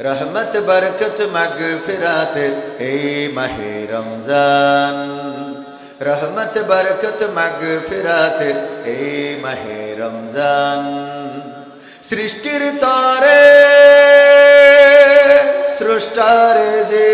রহমত, বরকত মগ ফিরাতের এই মাহে রমজান। রহমত, বরকত মগ ফিরাতের এই মাহে রমজান। সৃষ্টির তরে, স্রষ্টারে যে,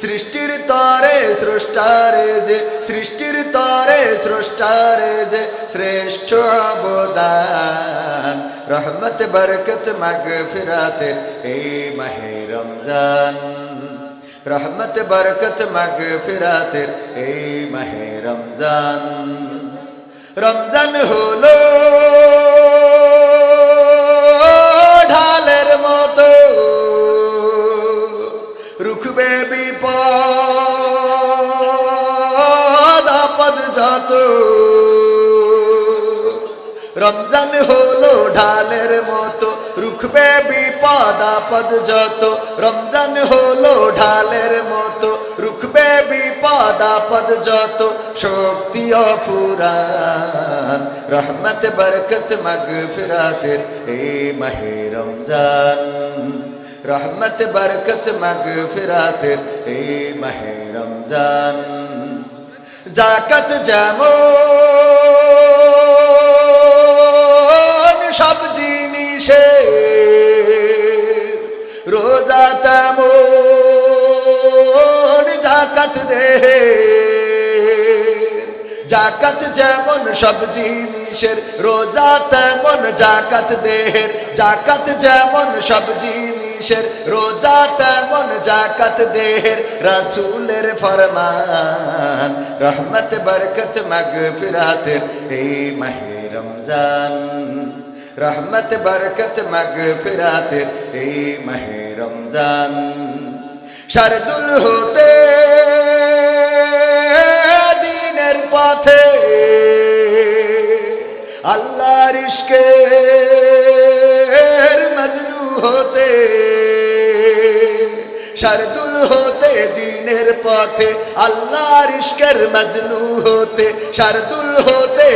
সৃষ্টির তরে, স্রষ্টারে যে, সৃষ্টির তরে, স্রষ্টারে যে, শ্রেষ্ঠ অবদান। রহমত, বরকত মগ ফিরাতের এই মাহে রমজান। রহমত, বরকত মগ ফিরাতের এই মাহে রমজান। রমজান হলো ঢালের মতো, রুখবে বিপদ যত। রমজান হলো ঢালের মতো রুখবে বিপদ, আপদ যত। রমজান হলো ঢালের মতো, রুখবে বিপদ, আপদ যত। শক্তি অফুরান রহমত, বরকত মগ ফিরাতের এই মাহে রমজান। রহমত, বরকত মগ ফিরাতের এই মাহে রমজান। জাকাত যেমন তেমন জাকাত দে। জাকাত যেমন সব জিনিসের, রোজা তেমন জাকাত দেহের। জাকাত যেমন সব জিনিসের, রোজা তেমন জাকাত দেহের। রাসূলের ফরমান, রহমত, বরকত, মাগফিরাতের, এই মাহে রমজান। রহমত, বরকত মাগফিরাতের এই মাহে রমজান। শারদুল হতে দিনের পথে আল্লাহর ইশকের মজনু হতে, শারদুল হতে দিনের পথে আল্লাহর ইশকের মজনু হতে, শারদুল হতে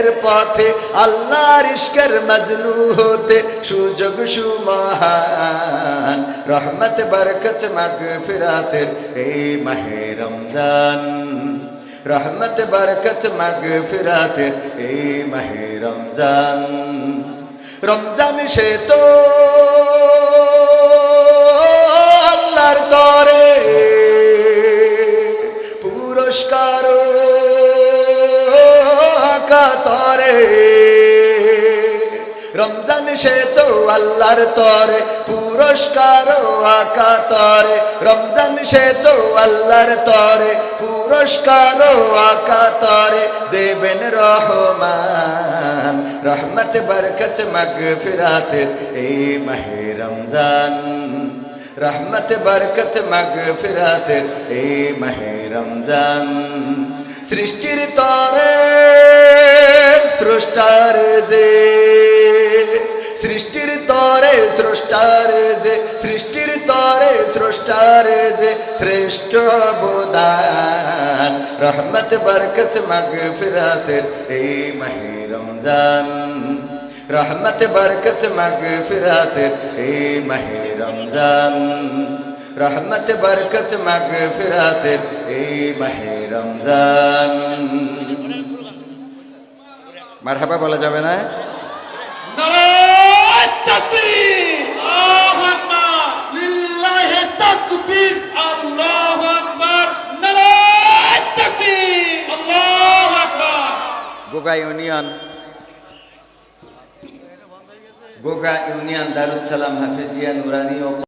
দিনের পথে আল্লাহর ইশকের মজনু হতে সুযোগ সুমহান। রহমত, বরকত মগ মাগফিরাতের এই মাহে রমজান। রহমত, বরকত মগ মাগফিরাতের এই মাহে রমজান। রমজান সে তো রমজান সে তো আল্লাহর তরে, পুরস্কার আকাতরে। রমজান সে তো আল্লাহর তরে, পুরস্কার আকাতরে। দেবেন রহমান, রহমত, বরকত মগফিরাতের এই মাহে রমজান। রহমত, বরকত মগফিরাতের এই মাহে রমজান। সৃষ্টির তরে স্রষ্টার যে, সৃষ্টির তরে স্রষ্টার যে, সৃষ্টির তরে স্রষ্টার যে, শ্রেষ্ঠ অবদান, রহমত, বরকত, মগফিরাতের এই মাহে রমজান, রহমত, বরকত, মগফিরাতের এই মাহে রমজান, রহমত, বরকত, মগফিরাতের এই মাহে রমজান মারহাবা বলা যাবে না নারায়ে তাকবীর আল্লাহু আকবার লিল্লাহি তাকবীর আল্লাহু আকবার নারায়ে তাকবীর। আল্লাহু আকবার। গোগা ইউনিয়ন। গোগা ইউনিয়ন দারুসালাম হাফিজিয়া নুরানি ও